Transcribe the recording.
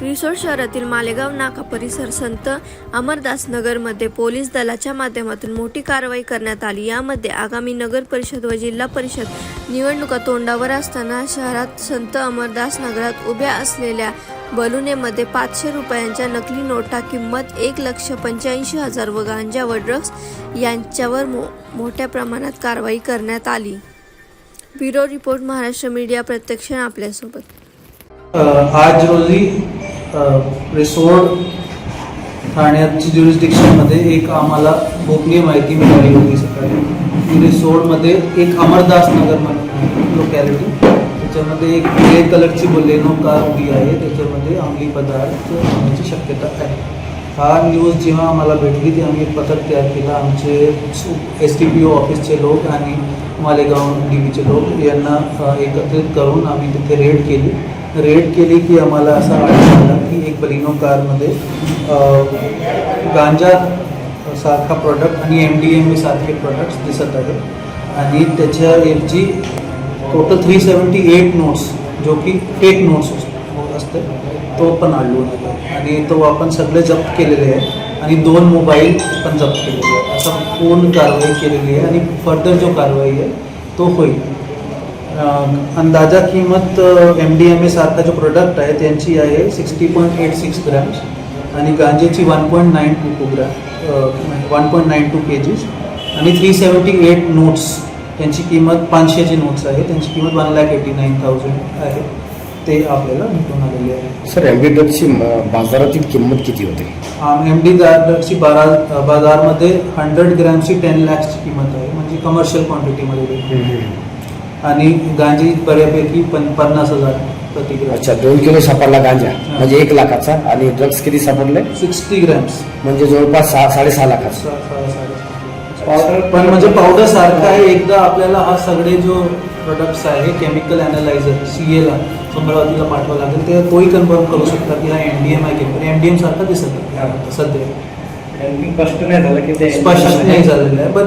रिसोड शहरातील मालेगाव नाका परिसर संत अमरदास नगरमध्ये पोलीस दलाच्या माध्यमातून मोठी कारवाई करण्यात आली. यामध्ये आगामी नगर परिषद व जिल्हा परिषद निवडणुका तोंडावर असताना शहरात संत अमरदास नगरात उभ्या असलेल्या बलुनेमध्ये पाचशे रुपयांच्या नकली नोटा किंमत एक लक्ष पंच्याऐंशी हजार व गांजा व ड्रग्ज यांच्यावर मो मोठ्या प्रमाणात कारवाई करण्यात आली. ब्युरो रिपोर्ट महाराष्ट्र मीडिया प्रत्यक्ष आपल्यासोबत. आज रोजी रिसोड ठाण्याची ज्युरिस्डिक्शनमध्ये एक आम्हाला गोपनीय माहिती मिळाली होती सकाळी. की रिसोडमध्ये एक अमरदास नगर म्हणून लोकॅलिटी त्याच्यामध्ये एक ग्रे कलरची बोलेनो कार उभी आहे त्याच्यामध्ये अंमली पदार्थ होण्याची शक्यता आहे. हा न्यूज जेव्हा आम्हाला भेटली ती आम्ही एक पथक तयार केलं. आमचे एस टी पी ओ ऑफिसचे लोक आणि मालेगाव डी बीचे लोक यांना एकत्रित करून आम्ही तिथे रेड केली. रेड केली की आम्हाला असा आढळून आला की एक बलिनो कारमध्ये गांजा सारखा प्रॉडक्ट आणि एम डी एम ए सारखे प्रॉडक्ट्स दिसत आहेत. आणि त्याच्याऐवजी total three seventy eight notes जो की फेक नोट्स असते तो पण आढळून आला आणि तो आपण सगळे जप्त केलेले आहे. आणि दोन मोबाईल पण जप्त केलेले आहे असा पूर्ण कारवाई केलेली आहे आणि फर्दर जो कारवाई आहे तो होईल. अंदाजा किंमत एम डी एम ए सारखा जो प्रोडक्ट आहे त्यांची आहे sixty point eight six grams आणि गांजेची one point nine two two gram one point nine two K Gs आणि थ्री सेवन्टी एट नोट्स त्यांची किंमत पाचशेची नोट्स आहे. त्यांची किंमत one lakh eighty nine thousand आहे. ते आपल्याला भेटून आलेले आहे. सर ॲम्बिडची बाजारातील किंमत किती होते? एम डी ची बारा बाजारमध्ये हंड्रेड ग्रॅमची टेन लॅक्सची किंमत आहे. म्हणजे कमर्शियल क्वांटिटीमध्ये. आणि गांजी बऱ्यापैकी पन पन्नास हजार प्रति ग्रॅम अच्छा दोन किलो सापडला गांजा. म्हणजे एक लाखाचा आणि ड्रग्ज किती सापडले? Sixty grams. म्हणजे जवळपास सहा साडेसहा लाखाचा. पण म्हणजे पावडर सारखं आहे. एकदा आपल्याला हा सगळे जो प्रोडक्ट्स आहे केमिकल अनालायझर सी एला अमरावतीला पाठवावं लागेल. ते तोही कन्फर्म करू शकता की हा एन डी एम आहे की एन डी एम सारखा दिसत आहे सध्या. स्पष्ट नाही झालं की ते स्पष्ट नाही झालेलं आहे. पण